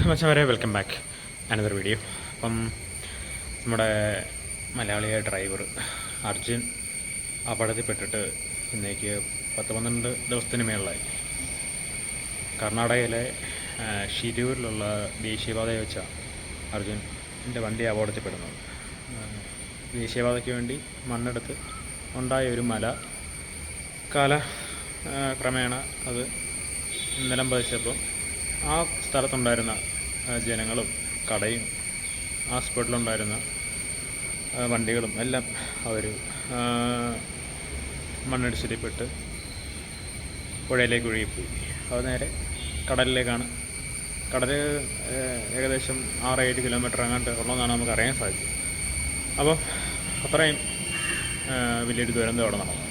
മച്ചവരെ welcome back another video അപ്പം നമ്മുടെ മലയാളിയായ ഡ്രൈവർ അർജുൻ അപകടത്തിൽപ്പെട്ടിട്ട് ഇന്നേക്ക് പത്ത് പന്ത്രണ്ട് ദിവസത്തിന് മേളിലായി. കർണാടകയിലെ ഷിരൂരിലുള്ള ദേശീയപാതയെ വെച്ചാണ് അർജുന്റെ വണ്ടി അപകടത്തിൽപ്പെടുന്നത്. ദേശീയപാതയ്ക്ക് വേണ്ടി മണ്ണെടുത്ത് ഉണ്ടായ ഒരു മല. കാല ക്രമേണ അത് നിലം പതിച്ചപ്പോൾ ആ സ്ഥലത്തുണ്ടായിരുന്ന ജനങ്ങളും കടയും ആ, വണ്ടികളും എല്ലാം അവർ മണ്ണിടിച്ചിൽപ്പെട്ട് പുഴയിലേക്ക് ഒഴുകിപ്പോയി. അത് നേരെ കടലിലേക്കാണ്. കടൽ ഏകദേശം ആറ് ഏഴ് കിലോമീറ്റർ അങ്ങോട്ട് ഉള്ളതെന്നാണ് നമുക്ക് അറിയാൻ സാധിച്ചത്. അപ്പോൾ അത്രയും വലിയൊരു ദുരന്തം അവിടെ നടന്നു.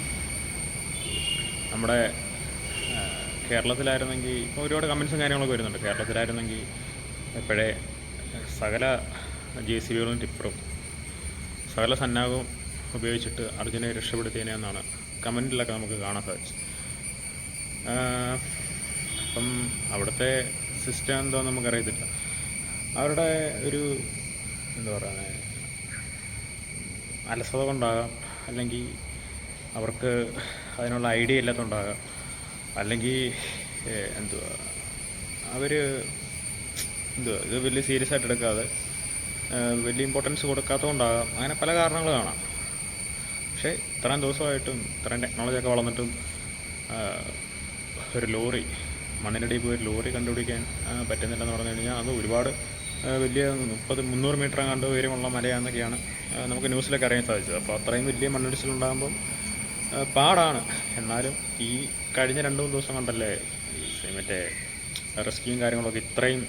നമ്മുടെ കേരളത്തിലായിരുന്നെങ്കിൽ ഇപ്പോൾ ഒരുപാട് കമൻസും കാര്യങ്ങളൊക്കെ വരുന്നുണ്ട്. കേരളത്തിലായിരുന്നെങ്കിൽ എപ്പോഴേ സകല ജെ സി ബികളും ടിപ്പറും സകല സന്നാഹവും ഉപയോഗിച്ചിട്ട് അർജുനെ രക്ഷപ്പെടുത്തിയതിനെന്നാണ് കമന്റിലൊക്കെ നമുക്ക് കാണാൻ സാധിച്ചത്. അപ്പം അവിടുത്തെ സിസ്റ്റം എന്തോ നമുക്കറിയത്തില്ല. അവരുടെ ഒരു എന്താ പറയുക അലസത കൊണ്ടാകാം അല്ലെങ്കിൽ അവർക്ക് അതിനുള്ള ഐഡിയ ഇല്ലാത്തതുണ്ടാകാം അല്ലെങ്കിൽ എന്തുവാ അവർ എന്തുവാ ഇത് വലിയ സീരിയസ് ആയിട്ട് എടുക്കാതെ വലിയ ഇമ്പോർട്ടൻസ് കൊടുക്കാത്തതുകൊണ്ടാകാം. അങ്ങനെ പല കാരണങ്ങൾ കാണാം. പക്ഷേ ഇത്രയും ദിവസമായിട്ടും ഇത്രയും ടെക്നോളജിയൊക്കെ വളർന്നിട്ടും ഒരു ലോറി മണ്ണിനടിയിൽ പോയി ഒരു ലോറി കണ്ടുപിടിക്കാൻ പറ്റുന്നില്ലെന്ന് പറഞ്ഞു കഴിഞ്ഞാൽ അത് ഒരുപാട് വലിയ മുപ്പത് മുന്നൂറ് മീറ്റർ കണ്ട് ഉയരമുള്ള മലയാണെന്നൊക്കെയാണ് നമുക്ക് ന്യൂസിലൊക്കെ അറിയാൻ സാധിച്ചത്. അപ്പോൾ അത്രയും വലിയ മണ്ണിടിച്ചിലുണ്ടാകുമ്പം പാടാണ്. എന്നാലും ഈ കഴിഞ്ഞ രണ്ട് മൂന്ന് ദിവസം കണ്ടല്ലേ മറ്റേ റെസ്ക്യൂയും കാര്യങ്ങളൊക്കെ ഇത്രയും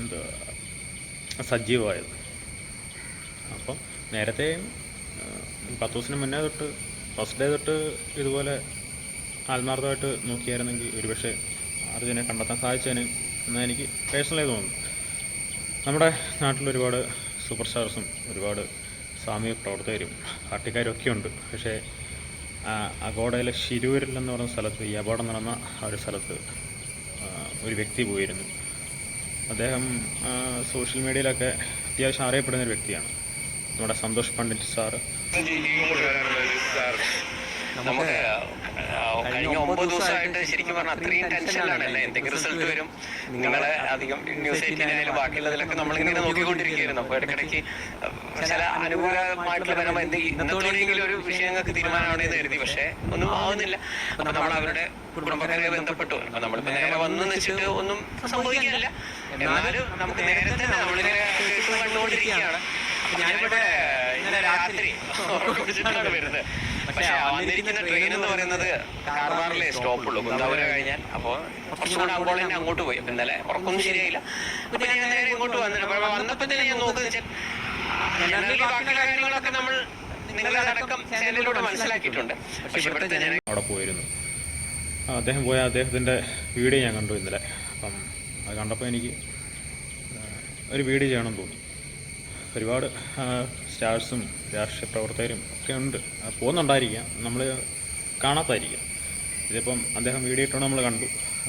എന്താ സജീവമായത്. അപ്പം നേരത്തെ പത്ത് ദിവസത്തിന് മുന്നേ തൊട്ട് ഫസ്റ്റ് ഡേ തൊട്ട് ഇതുപോലെ ആത്മാർത്ഥമായിട്ട് നോക്കിയായിരുന്നെങ്കിൽ ഒരുപക്ഷെ അർജുനെ കണ്ടെത്താൻ സാധിച്ചതിന് എന്ന് എനിക്ക് പേഴ്സണലായി തോന്നുന്നു. നമ്മുടെ നാട്ടിൽ ഒരുപാട് സൂപ്പർ സ്റ്റാർസും ഒരുപാട് സാമൂഹിക പ്രവർത്തകരും പാർട്ടിക്കാരും ഉണ്ട്. പക്ഷേ അഗോഡയിലെ ശിരൂരിൽ എന്ന് പറഞ്ഞ സ്ഥലത്ത് ഈ അപകടം നടന്ന ആ ഒരു സ്ഥലത്ത് ഒരു വ്യക്തി പോയിരുന്നു. അദ്ദേഹം സോഷ്യൽ മീഡിയയിലൊക്കെ അത്യാവശ്യം അറിയപ്പെടുന്ന ഒരു വ്യക്തിയാണ്. നമ്മുടെ സന്തോഷ് പണ്ഡിറ്റ് സാറ്. നമുക്ക് കഴിഞ്ഞ ഒമ്പത് ദിവസമായിട്ട് ശരിക്കും പറഞ്ഞാൽ അത്രയും ടെൻഷനിലാണല്ലേ എന്തെങ്കിലും റിസൾട്ട് വരും. നിങ്ങളെ അധികം ന്യൂസ് എയ്റ്റീനായാലും ബാക്കിയുള്ളതിലൊക്കെ നമ്മളിങ്ങനെ നോക്കിക്കൊണ്ടിരിക്കുകയായിരുന്നു അപ്പോൾ ഇടയ്ക്കിടയ്ക്ക് ചില അനുകൂലമായിട്ടുള്ള പരം എന്ത് ഇന്നത്തോടെയെങ്കിലും ഒരു വിഷയങ്ങൾക്ക് തീരുമാനമാണെന്ന് കരുതി. പക്ഷേ ഒന്നും ആവുന്നില്ല. അപ്പൊ നമ്മൾ അവരുടെ കുടുംബക്കാരെ ബന്ധപ്പെട്ടു അപ്പൊ നമ്മളിപ്പോ നേരെ വന്നു വെച്ചിട്ട് ഒന്നും സംഭവിക്കാനില്ല എന്നാലും നമുക്ക് നേരത്തെ നമ്മളിങ്ങനെ കണ്ടുകൊണ്ടിരിക്കുകയാണ്. ഞാനിവിടെ ഇന്നലെ രാത്രി ഉറക്കം പിടിച്ചിട്ടാണ് വരുന്നത്. പക്ഷെ വന്നിരിക്കുന്ന ട്രെയിൻ എന്ന് പറയുന്നത് കാർവാറിലെ സ്റ്റോപ്പുള്ളൂ കുന്താപുരം കഴിഞ്ഞാൽ അപ്പോൾ കുറച്ചുകൂടെ ആകുമ്പോൾ തന്നെ അങ്ങോട്ട് പോയി. അപ്പൊ ഇന്നലെ ഉറക്കൊന്നും ശരിയായില്ല. അപ്പൊ ഞാൻ നേരെ ഇങ്ങോട്ട് വന്നിട്ട് അപ്പോൾ വന്നപ്പോ തന്നെ ഞാൻ നോക്കുന്നത് ജനറലി ബാക്കി കാര്യങ്ങളൊക്കെ നമ്മൾ നിങ്ങളടക്കം ചാനലിലൂടെ മനസ്സിലാക്കിയിട്ടുണ്ട്. പക്ഷെ ഇവിടുത്തെ ജന അവിടെ പോയിരുന്നു. ആ, അദ്ദേഹം പോയ അദ്ദേഹത്തിന്റെ വീഡിയോ ഞാൻ കണ്ടു ഇന്നലെ. അപ്പം അത് കണ്ടപ്പോൾ എനിക്ക് ഒരു വീഡിയോ ചെയ്യണം തോന്നി. ഒരുപാട് സ്റ്റാർസും രാഷ്ട്രീയ പ്രവർത്തകരും ഒക്കെ ഉണ്ട്. പോകുന്നുണ്ടായിരിക്കാം. നമ്മൾ കാണാത്തായിരിക്കാം. ഇതിപ്പം അദ്ദേഹം വീഡിയോ ഇട്ടുകൊണ്ട് നമ്മൾ കണ്ടു.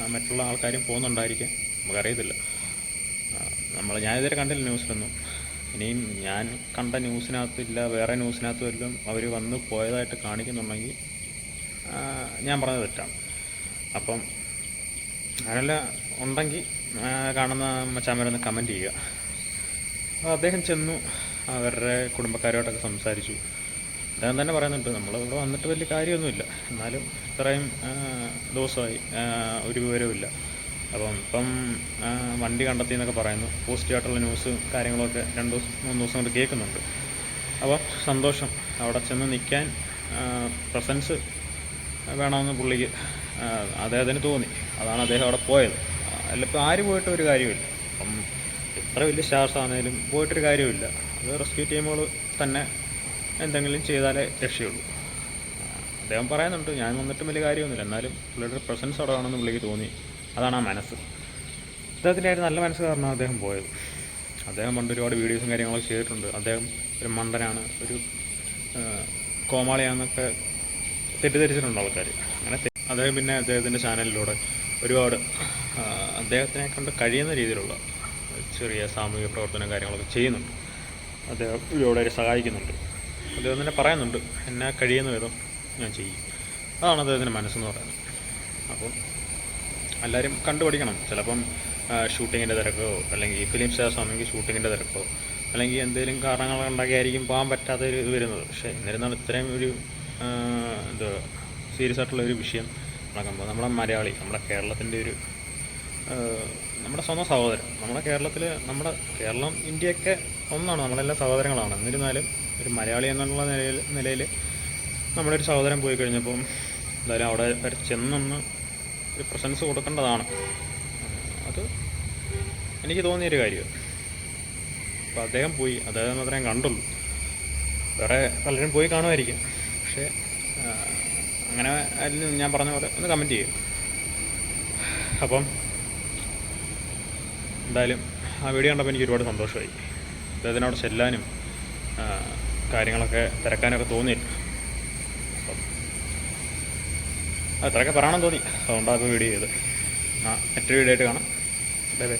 മറ്റുള്ള ആൾക്കാരും പോകുന്നുണ്ടായിരിക്കാം. നമുക്കറിയത്തില്ല. നമ്മൾ ഞാനിതുവരെ കണ്ടില്ല ന്യൂസിലൊന്നും. ഇനിയും ഞാൻ കണ്ട ന്യൂസിനകത്തില്ല വേറെ ന്യൂസിനകത്തും എല്ലാം അവർ വന്ന് പോയതായിട്ട് കാണിക്കുന്നുണ്ടെങ്കിൽ ഞാൻ പറഞ്ഞത് തെറ്റാണ്. അപ്പം അങ്ങനെല്ലാം ഉണ്ടെങ്കിൽ കാണുന്ന മച്ചാമരൊന്ന് കമന്റ് ചെയ്യുക. അദ്ദേഹം ചെന്നു. അവരുടെ കുടുംബക്കാരുമായിട്ടൊക്കെ സംസാരിച്ചു. അദ്ദേഹം തന്നെ പറയുന്നുണ്ട് നമ്മൾ ഇവിടെ വന്നിട്ട് വലിയ കാര്യമൊന്നുമില്ല. എന്നാലും ഇത്രയും ദിവസമായി ഒരു വിവരവുമില്ല. അപ്പം ഇപ്പം വണ്ടി കണ്ടെത്തി എന്നൊക്കെ പറയുന്നു. പോസിറ്റീവായിട്ടുള്ള ന്യൂസ് കാര്യങ്ങളൊക്കെ രണ്ട് ദിവസം മൂന്ന് ദിവസം കൊണ്ട് കേൾക്കുന്നുണ്ട്. അപ്പോൾ സന്തോഷം. അവിടെ ചെന്ന് നിൽക്കാൻ പ്രസൻസ് വേണമെന്ന് പുള്ളിക്ക് അദ്ദേഹത്തിന് തോന്നി. അതാണ് അദ്ദേഹം അവിടെ പോയത്. അല്ലപ്പോൾ ആര് പോയിട്ട് ഒരു കാര്യമില്ല അപ്പം എത്ര വലിയ സ്റ്റാർസ് ആണെങ്കിലും പോയിട്ടൊരു കാര്യമില്ല അത് റെസ്ക്യൂ ടീമുകൾ തന്നെ എന്തെങ്കിലും ചെയ്താലേ രക്ഷയുള്ളൂ. അദ്ദേഹം പറയുന്നുണ്ട് ഞാൻ വന്നിട്ടും വലിയ കാര്യമൊന്നുമില്ല. എന്നാലും പുള്ളിയുടെ പ്രസൻസ് അവിടെ ആണെന്ന് പുള്ളിക്ക് തോന്നി. അതാണ് ആ മനസ്സ്. അദ്ദേഹത്തിന്റെ ഒരു നല്ല മനസ്സ് കാരണം അദ്ദേഹം പോയത്. അദ്ദേഹം പണ്ട് ഒരുപാട് വീഡിയോസും കാര്യങ്ങളൊക്കെ ചെയ്തിട്ടുണ്ട്. അദ്ദേഹം ഒരു മണ്ടനാണ് ഒരു കോമാളിയാണെന്നൊക്കെ തെറ്റിദ്ധരിച്ചിട്ടുണ്ട് ആൾക്കാർ അങ്ങനെ അദ്ദേഹം പിന്നെ അദ്ദേഹത്തിന്റെ ചാനലിലൂടെ ഒരുപാട് അദ്ദേഹത്തിനെ കൊണ്ട് കഴിയുന്ന രീതിയിലുള്ള ചെറിയ സാമൂഹിക പ്രവർത്തനം കാര്യങ്ങളൊക്കെ ചെയ്യുന്നുണ്ട്. അദ്ദേഹം ഇവിടെ സഹായിക്കുന്നുണ്ട്. അദ്ദേഹം തന്നെ പറയുന്നുണ്ട് എന്നെ കഴിയുന്ന വിധം ഞാൻ ചെയ്യും. അതാണ് അദ്ദേഹത്തിന്റെ മനസ്സെന്ന് പറയുന്നത്. അപ്പം എല്ലാവരും കണ്ടുപഠിക്കണം. ചിലപ്പം ഷൂട്ടിങ്ങിന്റെ തിരക്കോ അല്ലെങ്കിൽ ഫിലിം സ്റ്റാർസ് ആണെങ്കിൽ ഷൂട്ടിങ്ങിന്റെ തിരക്കോ അല്ലെങ്കിൽ എന്തെങ്കിലും കാരണങ്ങൾ ഉണ്ടാക്കിയായിരിക്കും പോകാൻ പറ്റാത്ത ഒരു ഇത് വരുന്നത്. പക്ഷേ എന്നിരുന്നാലും ഇത്രയും ഒരു എന്താ സീരിയസ് ആയിട്ടുള്ള ഒരു വിഷയം നടക്കുമ്പോൾ നമ്മുടെ മലയാളി നമ്മുടെ കേരളത്തിന്റെ ഒരു നമ്മുടെ സ്വന്തം സഹോദരൻ. നമ്മുടെ കേരളത്തിൽ നമ്മുടെ കേരളം ഇന്ത്യയൊക്കെ ഒന്നാണ്. നമ്മളെല്ലാം സഹോദരങ്ങളാണ്. എന്നിരുന്നാലും ഒരു മലയാളി എന്നുള്ള നിലയിൽ നിലയിൽ നമ്മുടെ ഒരു സഹോദരൻ പോയി കഴിഞ്ഞപ്പം എന്തായാലും അവിടെ വരെ ചെന്നൊന്ന് ഒരു പ്രസൻസ് കൊടുക്കേണ്ടതാണ്. അത് എനിക്ക് തോന്നിയൊരു കാര്യമാണ് അപ്പോൾ അദ്ദേഹം പോയി. അദ്ദേഹം മാത്രമേ കണ്ടുള്ളൂ. വേറെ പലരും പോയി കാണുമായിരിക്കും. പക്ഷേ അങ്ങനെ അതിൽ ഞാൻ പറഞ്ഞ പോലെ ഒന്ന് കമന്റ് ചെയ്യും. അപ്പം എന്തായാലും ആ വീഡിയോ കണ്ടപ്പോൾ എനിക്ക് ഒരുപാട് സന്തോഷമായി. അദ്ദേഹത്തിനോട് ചെല്ലാനും കാര്യങ്ങളൊക്കെ തിരക്കാനൊക്കെ തോന്നിയില്ല അപ്പം അത്രയൊക്കെ പറയണം തോന്നി. അതുകൊണ്ടാണ് ഇപ്പോൾ വീഡിയോ ചെയ്തത്. ആ മറ്റൊരു വീഡിയോ ആയിട്ട് കാണാം. Bye bye.